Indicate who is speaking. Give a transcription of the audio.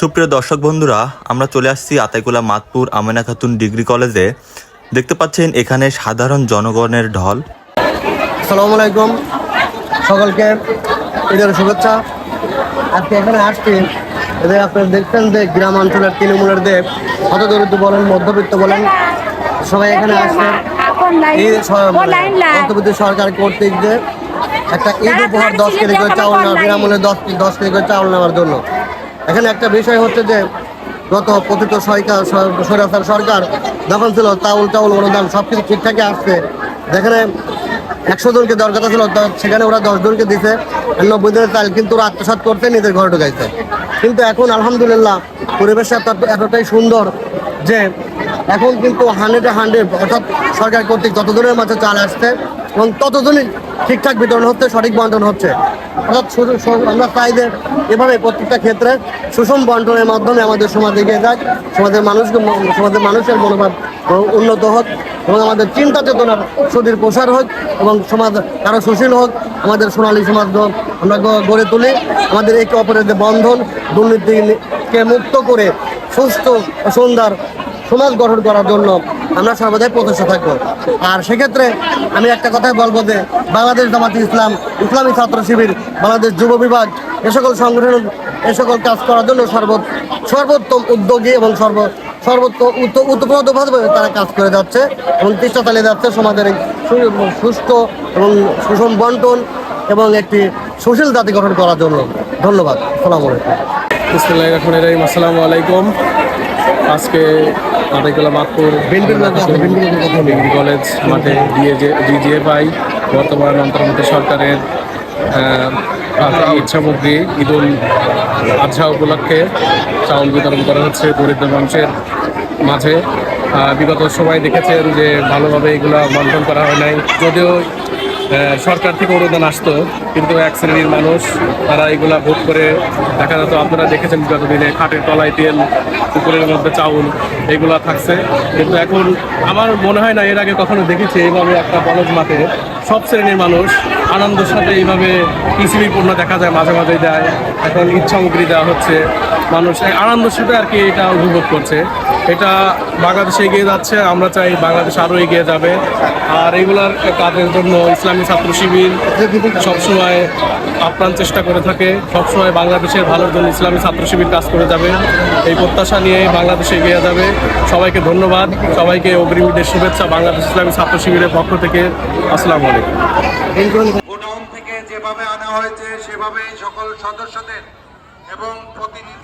Speaker 1: সুপ্রিয় দর্শক বন্ধুরা আমরা চলে আসছি আতাইকুলা মাতপুর আমেনা খাতুন ডিগ্রি কলেজে। দেখতে পাচ্ছেন এখানে সাধারণ জনগণের ঢল।
Speaker 2: আসসালামু আলাইকুম। সকলকে ঈদের শুভেচ্ছা। আজকে এখানে আসছি। এদের আপনারা দেখছেন যে গ্রাম অঞ্চলের তৃণমূলের দেব হত দরিদ্র বলেন মধ্যবিত্ত বলেন সবাই এখানে আসছে। এই মধ্যবিত্ত সরকার কর্তৃক যে একটা ঈদ উপহার দশ কেজি করে চাউল নেওয়া বিনামূল্যে দশ দশ কেজি করে চাউল নেওয়ার জন্য। এখানে একটা বিষয় হচ্ছে যে, গত পতিত সরকার সরকার সরকার যখন ছিল, চাউল চাউল, অনুদান সব কিছু ঠিকঠাকই আসছে। যেখানে একশো জনকে দরকার ছিল সেখানে ওরা দশ জনকে দিছে নব্বই দিনের চাল কিন্তু ওরা আত্মসাৎ করতে নিজের ঘরে ঢুকাইছে। কিন্তু এখন আলহামদুলিল্লাহ পরিবেশ এত- এতটাই সুন্দর যে, এখন কিন্তু হান্ড্রেডে হান্ড্রেড, অর্থাৎ সরকার কর্তৃক যতজনের মাঝে চাল আসছে এবং ততজনই ঠিকঠাক বিতরণ হচ্ছে, সঠিক বন্টন হচ্ছে। অর্থাৎ আমরা যে এভাবে প্রত্যেকটা ক্ষেত্রে সুষম বন্টনের মাধ্যমে আমাদের সমাজ এগিয়ে যাক, সমাজের মানুষকে সমাজের মানুষের মনোভাব উন্নত হোক এবং আমাদের চিন্তা চেতনার সুদীর প্রসার হোক এবং সমাজ আরও সুশীল হোক, আমাদের সোনালী সমাজ আমরা গড়ে তুলি, আমাদের একে অপরের যে বন্ধন, দুর্নীতিকে মুক্ত করে সুস্থ সুন্দর সমাজ গঠন করার জন্য আমরা সর্বদাই প্রচেষ্টা থাকব। আর সেক্ষেত্রে আমি একটা কথাই বলব যে, বাংলাদেশ জামাত ইসলাম, ইসলামী ছাত্র শিবির, বাংলাদেশ যুব বিভাগ, এ সকল সংগঠন, এ সকল কাজ করার জন্য সর্ব সর্বোত্তম উদ্যোগী এবং সর্ব সর্বোত্তম উত্তপ্রতভাবে তারা কাজ করে যাচ্ছে এবং চেষ্টা চালিয়ে যাচ্ছে সমাজের সুস্থ এবং সুষম বন্টন এবং একটি সুশীল জাতি গঠন করার জন্য। ধন্যবাদ। সালাম আলাইকুম।
Speaker 3: রহমান আসসালামু আলাইকুম। আজকে আটাইকলা মাতপুর। ডিগ্রি কলেজ মাঠে ডিজিএফআই বর্তমান অন্তর্বর্তী সরকারের আহ, ঈদ সামগ্রী ঈদুল আজহা উপলক্ষে চাউল বিতরণ করা হচ্ছে দরিদ্র মানুষের মাঝে বিগত সময় দেখেছেন যে ভালোভাবে এগুলো বন্টন করা হয় নাই যদিও সরকার থেকে অনুদান আসতো, কিন্তু এক শ্রেণির মানুষ, তারা এগুলা ভোট করে দেখা যেত, আপনারা দেখেছেন বিগত দিনে খাটের তলায় তেল, পুকুরের মধ্যে চাউল, এগুলা থাকছে। কিন্তু এখন আমার মনে হয় না, এর আগে কখনো দেখেছি, এইভাবে একটা বলজ মাঠে সব শ্রেণির মানুষ আনন্দের সাথে এইভাবে পিসিবি পণ্য দেখা যায়, মাঝে মাঝে দেয়। এখন ঈদ সামগ্রী দেওয়া হচ্ছে। মানুষ আনন্দের সাথে আর কি এটা উপভোগ করছে। এটা বাংলাদেশে এগিয়ে যাচ্ছে, আমরা চাই বাংলাদেশ আরও এগিয়ে যাবে। আর এগুলার কাজের জন্য ইসলামী ছাত্র শিবির সবসময় আপ্রাণ চেষ্টা করে থাকে। সবসময় বাংলাদেশের ভালোর জন্য ইসলামী ছাত্র শিবির কাজ করে যাবে। এই প্রত্যাশা নিয়ে বাংলাদেশে এগিয়ে যাবে। সবাইকে ধন্যবাদ। সবাইকে অগ্রিমীদের শুভেচ্ছা বাংলাদেশ ইসলামী ছাত্র শিবিরের পক্ষ থেকে। আসসালামু আলাইকুম।
Speaker 4: গোডাউন থেকে যেভাবে আনা হয়েছে সেভাবেই সকল সদস্যদের এবং প্রতিনিধি